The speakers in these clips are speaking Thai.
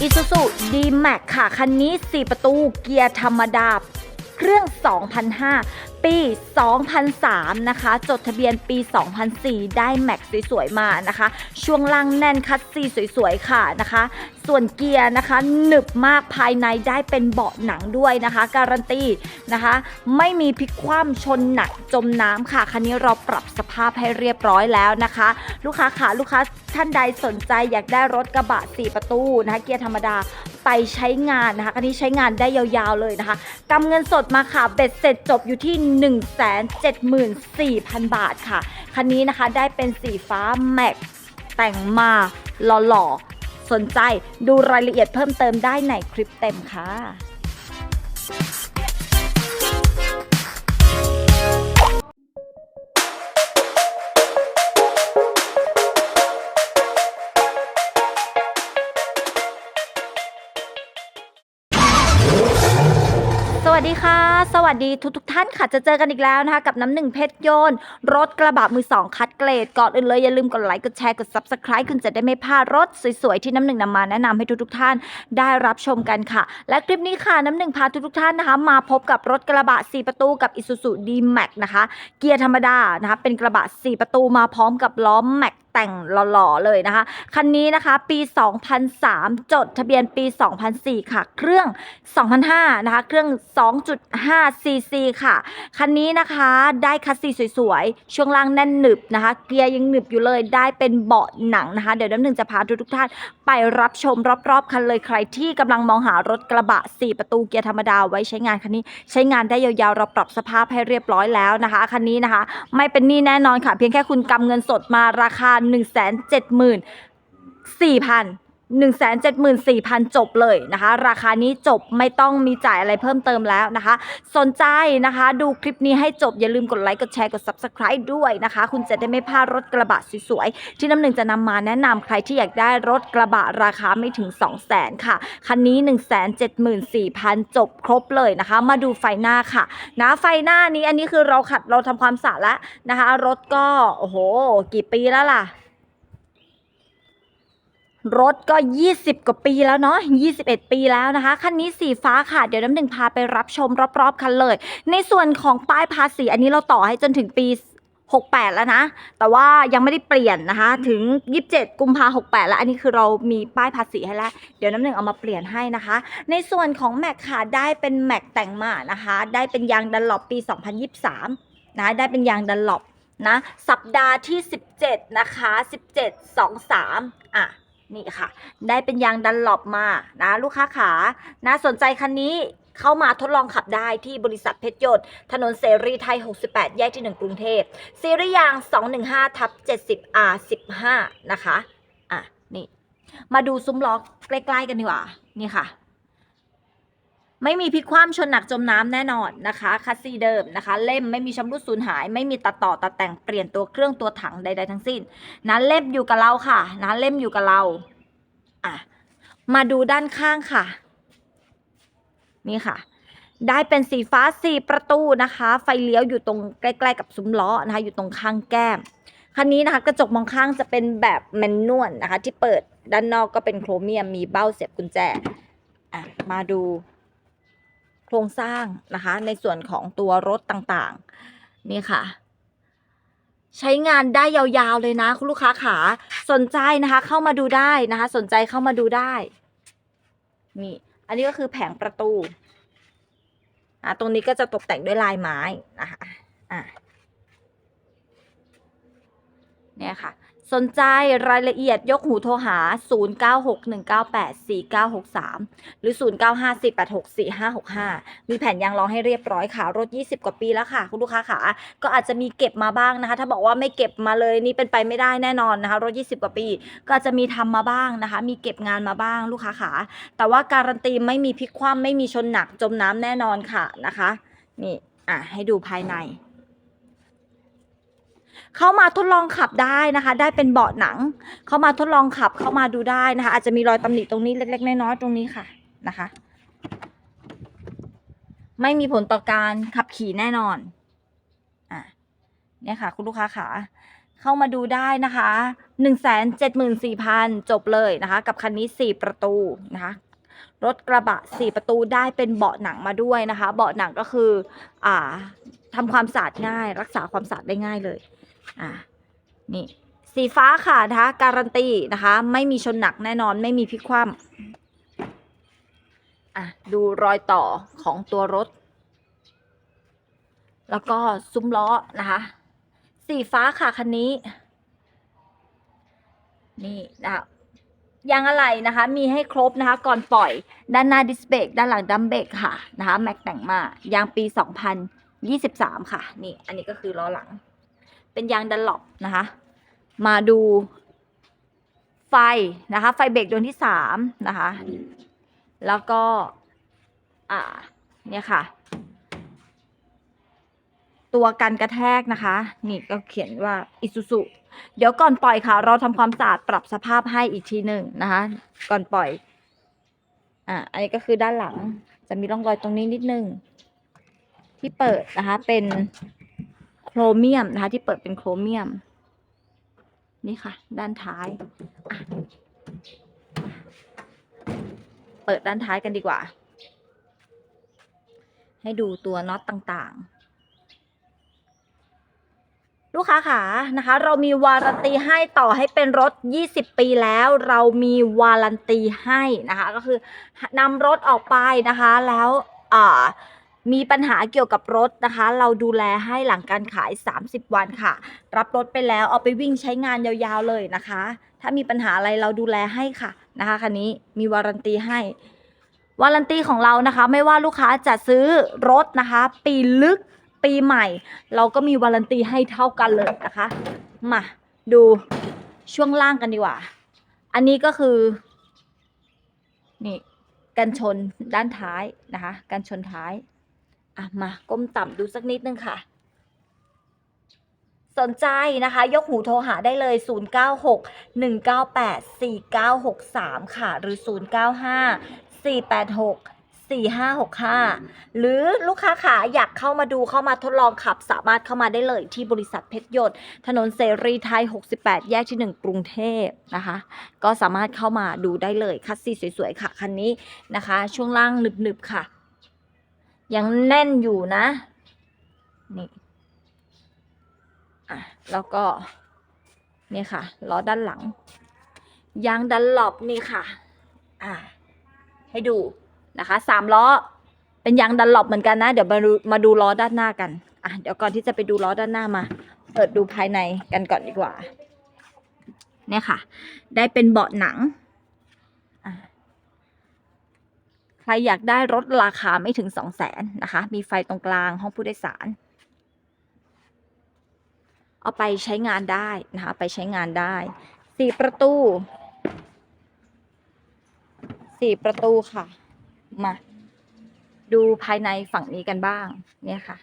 อีซูซูดีแม็กค่ะ คันนี้ 4 ประตูเกียร์ธรรมดา เครื่อง 2005 ปี 2003 นะคะ จดทะเบียนปี 2004 ได้แม็กสวยๆ มานะคะ ช่วงล่างแน่นคัสซีสวยๆ ค่ะนะคะ ส่วนเกียร์นะคะ หนึบมากภายในได้เป็นเบาะหนังด้วยนะคะ การันตีนะคะ ไม่มีพลิกคว่ำชนหนักจมน้ำค่ะ คันนี้เราปรับสภาพให้เรียบร้อยแล้วนะคะ ลูกค้าค่ะลูกค้าท่านใดสนใจอยากได้รถกระบะ 4 ประตูนะคะ เกียร์ธรรมดา ไปใช้งานนะคะคันนี้ใช้งานได้ยาวๆเลยนะคะกำเงินสดมาค่ะเบ็ดเสร็จจบอยู่ที่ 174,000 บาทค่ะคันนี้นะคะได้เป็นสีฟ้าแม็กแต่งมาหล่อๆสนใจดูรายละเอียดเพิ่มเติมได้ในคลิปเต็มค่ะ ค่ะ สวัสดีทุกทกท่านค่ะ จะเจอกันอีกแล้วนะคะ กับน้ำหนึ่งเพชรโยน รถกระบะมือสองคัดเกรด ก่อนอื่นเลยอย่าลืมกดไลค์ กดแชร์ กด Subscribe คุณจะได้ไม่พลาดรถสวยๆ ที่น้ำหนึ่งนำมาแนะนำให้ทุกๆท่านได้รับชมกันค่ะ และคลิปนี้ค่ะน้ำหนึ่งพาทุกๆท่านนะคะ มาพบกับรถกระบะ 4 ประตูกับ Isuzu D-Max นะคะ เกียร์ธรรมดานะคะเป็นกระบะ 4 ประตูมาพร้อมกับล้อแม็กแต่งหล่อๆเลยนะคะ คันนี้นะคะปี 2003 จดทะเบียนปี 2004 ค่ะ เครื่อง 2005 นะคะ เครื่อง 2.5 cc ค่ะ คันนี้นะคะได้คัสซีสวยๆ ช่วงล่างแน่นหนึบนะคะ เกียร์ยังหนึบอยู่เลยได้เป็นเบาะหนังนะคะ เดี๋ยวน้ำหนึ่งจะพาทุกๆท่านไปรับชมรอบๆ คันเลยใครที่กำลังมองหารถกระบะ 4 ประตูเกียร์ธรรมดาไว้ใช้งานคันนี้ ใช้งานได้ยาวๆ เราปรับสภาพให้เรียบร้อยแล้วนะคะคันนี้นะคะ ไม่เป็นหนี้แน่นอนค่ะ เพียงแค่คุณกำเงินสดมาราคา 1 7 4 0 0 0 7 4 4 0 0 จบเลยนะคะ ราคานี้จบไม่ต้องมีจ่ายอะไรเพิ่มเติมแล้วนะคะ สนใจนะคะ ดูคลิปนี้ให้จบอย่าลืมกดไลค์กดแชร์กด Subscribe ด้วยนะคะ คุณจะได้ไม่พลาดรถกระบะสวยๆ ที่น้ำหนึ่งจะนำมาแนะนำใครที่อยากได้รถกระบะราคาไม่ถึง 2 0 0 0 0 0ค่ะ คันนี้ 1 7 4 0 0 0 จบครบเลยนะคะ มาดูไฟหน้าค่ะนะไฟหน้านี้อันนี้คือเราขัดเราทำความสะอาดแล้วนะคะ รถก็โอ้โห กี่ปีแล้วล่ะ รถก็ 20 กว่าปีแล้วเนาะ 21 ปีแล้วนะคะ คันนี้สีฟ้าค่ะ เดี๋ยวน้ำหนึ่งพาไปรับชมรอบๆ คันเลย ในส่วนของป้ายภาษี อันนี้เราต่อให้จนถึงปี 68 แล้วนะ แต่ว่ายังไม่ได้เปลี่ยนนะคะ ถึง 27 กุมภา68 แล้ว อันนี้คือเรามีป้ายภาษีให้แล้ว เดี๋ยวน้ำหนึ่งเอามาเปลี่ยนให้นะคะ ในส่วนของแม็กค่ะ ได้เป็นแม็กแต่งมานะคะ ได้เป็นยางดันหลบปี 2023 นะ ได้เป็นยางดันหลบนะ สัปดาห์ที่ 17 นะคะ 17 23 อะ นี่ค่ะ ได้เป็นยางดันหลบมานะลูกค้าขานะสนใจคันนี้เข้ามาทดลองขับได้ที่บริษัทเพชรยศถนนเสรีไทย 68 แยกที่ 1 กรุงเทพซีรีส์ยาง 215ทับ70 R15 นะคะ อะ นี่ มาดูซุ้มล้อใกล้ ๆ กันดีกว่า นี่ค่ะ ไม่มีพลิกคว่ำชนหนักจมน้ำแน่นอนนะคะคัสซีเดิมนะคะ เล่มไม่มีชำรุดสูญหาย ไม่มีตัดต่อตัดแต่งเปลี่ยนตัวเครื่องตัวถังใด ๆ ทั้งสิ้นนะเล่มอยู่กับเราค่ะนะเล่มอยู่กับเราอะมาดูด้านข้างค่ะ นี่ค่ะ ได้เป็นสีฟ้าสี่ประตูนะคะ ไฟเลี้ยวอยู่ตรงใกล้ ๆ กับซุ้มล้อนะคะ อยู่ตรงข้างแก้มคันนี้นะคะกระจกมองข้างจะเป็นแบบแมนนวลนะคะ ที่เปิดด้านนอกก็เป็นโครเมียมมีเบ้าเสียบกุญแจอะมาดู โครงสร้างนะคะ ในส่วนของตัวรถต่างๆ นี่ค่ะ ใช้งานได้ยาวๆเลยนะ คุณลูกค้าขาสนใจนะคะ เข้ามาดูได้นะคะ สนใจเข้ามาดูได้นี่อันนี้ก็คือแผงประตูอะตรงนี้ก็จะตกแต่งด้วยลายไม้นะคะอะเนี่ยค่ะ สนใจรายละเอียดยกหูโทรหา 0961984963 หรือ 0954864565 มีแผ่นยางล้อให้เรียบร้อยค่ะ รถ 20 กว่าปีแล้วค่ะ คุณลูกค้าขาก็อาจจะมีเก็บมาบ้างนะคะ ถ้าบอกว่าไม่เก็บมาเลยนี่เป็นไปไม่ได้แน่นอนนะคะ รถ 20 กว่าปี ก็อาจจะมีทำมาบ้างนะคะ มีเก็บงานมาบ้างลูกค้าขาแต่ว่าการันตีไม่มีพลิกคว่ำไม่มีชนหนักจมน้ำแน่นอนค่ะนะคะ นี่ อะ ให้ดูภายใน เข้ามาทดลองขับได้นะคะ ได้เป็นเบาะหนัง เข้ามาทดลองขับเข้ามาดูได้นะคะ อาจจะมีรอยตำหนิตรงนี้เล็ก ๆ น้อยๆตรงนี้ค่ะนะคะ ไม่มีผลต่อการขับขี่แน่นอน อะเนี่ยค่ะ คุณลูกค้าขาเข้ามาดูได้นะคะ174,000จบเลยนะคะ กับคันนี้4ประตูนะคะรถกระบะ4ประตูได้เป็นเบาะหนังมาด้วยนะคะ เบาะหนังก็คือ อ่าทำความสะอาดง่าย รักษาความสะอาดได้ง่ายเลย อ่านี่สีฟ้าค่ะนะคะการันตีนะคะ ไม่มีชนหนักแน่นอนไม่มีพลิกคว่ำอะดูรอยต่อของตัวรถ แล้วก็ซุ้มล้อนะคะ สีฟ้าค่ะคันนี้ นี่นะคะยางอะไรนะคะ มีให้ครบนะคะ ก่อนปล่อยด้านหน้าดิสเบรกด้านหลังดัมเบรกค่ะนะคะ แม็กแต่งมายางปี 2023 ค่ะ นี่อันนี้ก็คือล้อหลัง เป็นยางดันหลบนะคะ มาดูไฟนะคะ ไฟเบรกดวงที่สามนะคะ แล้วก็ อ่า เนี่ยค่ะ ตัวกันกระแทกนะคะ นี่ก็เขียนว่าอิซูซุเดี๋ยวก่อนปล่อยค่ะ เราทำความสะอาดปรับสภาพให้อีกทีหนึ่งนะคะ ก่อนปล่อย อ่า อันนี้ก็คือด้านหลัง จะมีร่องรอยตรงนี้นิดนึง ที่เปิดนะคะ เป็น รเมียมนะคะ ที่เปิดเป็นโครเมียม นี่ค่ะ ด้านท้าย เปิดด้านท้ายกันดีกว่า ให้ดูตัวน็อตต่างๆ ลูกค้าขานะคะ เรามีวารันตีให้ต่อให้เป็นรถ 20 ปีแล้ว เรามีวารันตีให้นะคะ ก็คือนำรถออกไปนะคะ แล้วอ่า มีปัญหาเกี่ยวกับรถนะคะ เราดูแลให้หลังการขาย 30 วันค่ะ รับรถไปแล้วเอาไปวิ่งใช้งานยาวๆเลยนะคะ ถ้ามีปัญหาอะไรเราดูแลให้ค่ะนะคะคันนี้มีวารันตีให้วารันตีของเรานะคะ ไม่ว่าลูกค้าจะซื้อรถนะคะ ปีลึกปีใหม่ เราก็มีวารันตีให้เท่ากันเลยนะคะ มาดูช่วงล่างกันดีกว่า อันนี้ก็คือ นี่กันชนด้านท้ายนะคะ กันชนท้าย อะมาก้มต่ำดูสักนิดนึงค่ะ สนใจนะคะ ยกหูโทรหาได้เลย 096 198 4963 ค่ะ หรือ 095 486 4565 หรือลูกค้าขาอยากเข้ามาดูเข้ามาทดลองขับ สามารถเข้ามาได้เลยที่บริษัทเพชรยนต์ถนนเสรีไทย 68 แยกที่ 1 กรุงเทพนะคะ ก็สามารถเข้ามาดูได้เลยคัสซีสวยๆ ค่ะ คันนี้นะคะ ช่วงล่างหนึบๆ ค่ะ ยังแน่นอยู่นะ นี่อะแล้วก็ นี่ค่ะล้อด้านหลัง ยางดันหลบนี่ค่ะ อ่า ให้ดูนะคะสามล้อ เป็นยางดันหลบเหมือนกันนะ เดี๋ยวมาดูมาดูล้อด้านหน้ากัน อะเดี๋ยวก่อนที่จะไปดูล้อด้านหน้ามา เปิดดูภายในกันก่อนดีกว่า เนี่ยค่ะ ได้เป็นเบาะหนัง อะ ใค รอยากได้รถราคาไม่ถึงสองแสนนะคะ มีไฟตรงกลางห้องผู้โดยสาร เอาไปใช้งานได้นะคะ ไปใช้งานได้สี่ประตูสี่ประตูค่ะ มา ดูภายในฝั่งนี้กันบ้าง เนี่ยค่ะ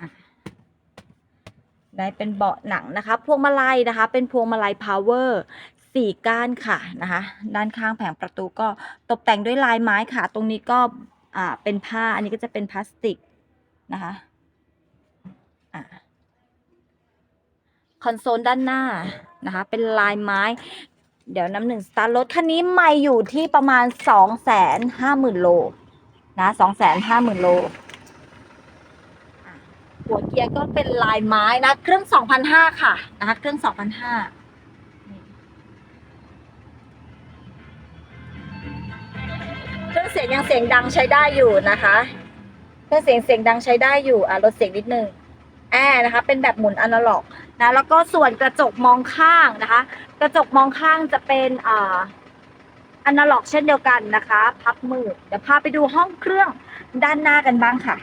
อะได้เป็นเบาะหนังนะคะ พวงมาลัยนะคะ เป็นพวงมาลัยพาวเวอร์ สี่ก้านค่ะนะคะ ด้านข้างแผงประตูก็ตกแต่งด้วยลายไม้ค่ะ ตรงนี้ก็อ่าเป็นผ้าอันนี้ก็จะเป็นพลาสติกนะคะอ่าคอนโซลด้านหน้านะคะ เป็นลายไม้ เดี๋ยวน้ำหนึ่งสตาร์รถคันนี้ไม่อยู่ที่ประมาณสองแสนห้าหมื่นโลนะสองแสนห้าหมื่นโลหัวเกียร์ก็เป็นลายไม้นะ เครื่องสองพันห้าค่ะนะคะ เครื่องสองพันห้า เครื่องเสียงยังเสียงดังใช้ได้อยู่นะคะ เครื่องเสียงเสียงดังใช้ได้อยู่อะลดเสียงนิดนึงแอร์นะคะ เป็นแบบหมุนอนาล็อกนะแล้วก็ส่วนกระจกมองข้างนะคะ กระจกมองข้างจะเป็นอ่าอนาล็อกเช่นเดียวกันนะคะ พับมือเดี๋ยวพาไปดูห้องเครื่องด้านหน้ากันบ้างค่ะ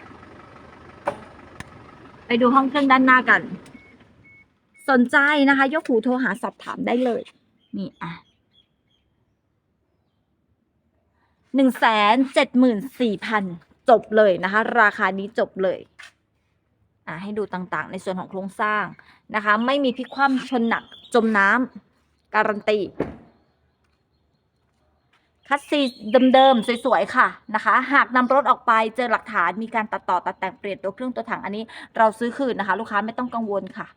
ไปดูห้องเครื่องด้านหน้ากัน สนใจนะคะ ยกหูโทรหาสอบถามได้เลย นี่อะ หนึ่งแสนเจ็ดหมื่นสี่พันจบเลยนะคะ ราคานี้จบเลยอะให้ดูต่างๆ ในส่วนของโครงสร้างนะคะ ไม่มีพลิกคว่ำชนหนักจมน้ำการันตีคัสซีเดิมๆสวยๆค่ะนะคะ หากนำรถออกไปเจอหลักฐานมีการตัดต่อตัดแต่งเปลี่ยนตัวเครื่องตัวถังอันนี้ เราซื้อคืนนะคะ ลูกค้าไม่ต้องกังวลค่ะ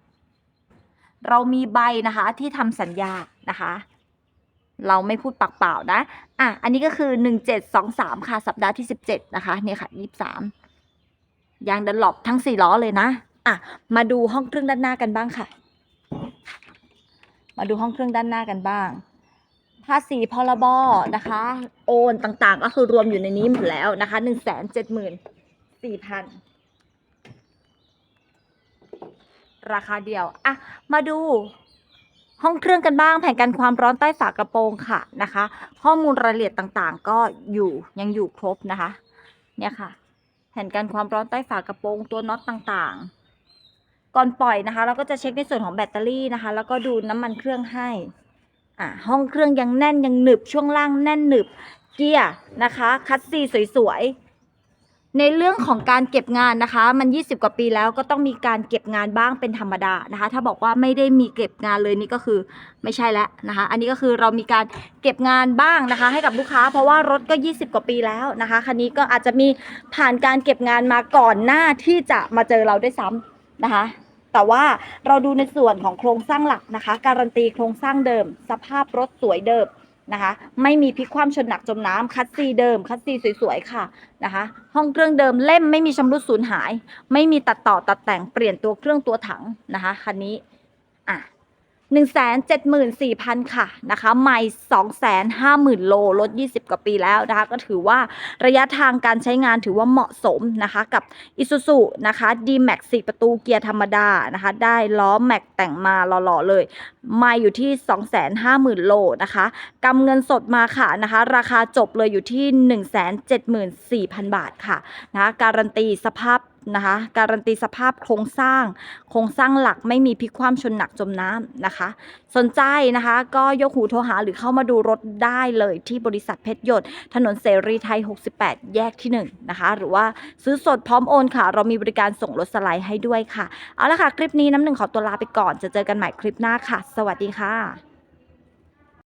เรามีใบนะคะที่ทำสัญญานะคะ เราไม่พูดปากเปล่านะ อะ อันนี้ก็คือหนึ่งเจ็ดสองสามค่ะ สัปดาห์ที่สิบเจ็ดนะคะ เนี่ยค่ะยี่สามยางดันหลบทั้งสี่ล้อเลยนะ อะ มาดูห้องเครื่องด้านหน้ากันบ้างค่ะ มาดูห้องเครื่องด้านหน้ากันบ้าง ภาษีพรบนะคะ โอนต่างๆ ก็คือรวมอยู่ในนี้หมดแล้วนะคะหนึ่งแสนเจ็ดหมื่นสี่พันราคาเดียว อะ มาดู ห้องเครื่องกันบ้างแผนกันความร้อนใต้ฝากระโปรงค่ะนะคะ ข้อมูลรายละเอียดต่างๆ ก็อยู่ยังอยู่ครบนะคะ เนี่ยค่ะ แผนกันความร้อนใต้ฝากระโปรงตัวน็อตต่างๆ ก่อนปล่อยนะคะ เราก็จะเช็คในส่วนของแบตเตอรี่นะคะ แล้วก็ดูน้ำมันเครื่องให้อ่าห้องเครื่องยังแน่นยังหนึบช่วงล่างแน่นหนึบเกียร์นะคะ คัสซีสวยๆ ในเรื่องของการเก็บงานนะคะ มัน 20 กว่าปีแล้วก็ต้องมีการเก็บงานบ้างเป็นธรรมดานะคะ ถ้าบอกว่าไม่ได้มีเก็บงานเลยนี่ก็คือไม่ใช่แล้วนะคะ อันนี้ก็คือเรามีการเก็บงานบ้างนะคะ ให้กับลูกค้า เพราะว่ารถก็ 20 กว่าปีแล้วนะคะคันนี้ก็อาจจะมีผ่านการเก็บงานมาก่อนหน้าที่จะมาเจอเราด้วยซ้ำนะคะ แต่ว่าเราดูในส่วนของโครงสร้างหลักนะคะ การันตีโครงสร้างเดิม สภาพรถสวยเดิม นะคะ ไม่มีพลิกคว่ำชนหนักจมน้ำคัสซีเดิม คัสซีสวยๆค่ะนะคะ ห้องเครื่องเดิมเล่มไม่มีชำรุดสูญหาย ไม่มีตัดต่อตัดแต่งเปลี่ยนตัวเครื่องตัวถังนะคะคันนี้อะ หนึ่งแสนเจ็ดหมื่นสี่พันค่ะนะคะไม่สองแสนห้าหมื่นโลลดยี่สิบกว่าปีแล้วนะคะ ก็ถือว่าระยะทางการใช้งานถือว่าเหมาะสมนะคะ กับอิซูซุนะคะ D-Max 4 ประตูเกียร์ธรรมดานะคะ ได้ล้อแม็กแต่งมาหล่อๆเลย ไมาอยู่ที่ 250,000 โลนะคะกำเงินสดมาค่ะนะคะ ราคาจบเลยอยู่ที่ 174,000 บาทค่ะนะคะการันตีสภาพ นะคะ การันตีสภาพโครงสร้าง โครงสร้างหลักไม่มีพลิกคว่ำชนหนักจมน้ำนะคะ สนใจนะคะก็ยกหูโทรหาหรือเข้ามาดูรถได้เลยที่บริษัทเพชรยศถนนเสรีไทย 68 แยกที่ 1 นะคะ หรือว่าซื้อสดพร้อมโอนค่ะ เรามีบริการส่งรถสไลด์ให้ด้วยค่ะ เอาละค่ะ คลิปนี้น้ำหนึ่งขอตัวลาไปก่อน จะเจอกันใหม่คลิปหน้าค่ะ สวัสดีค่ะ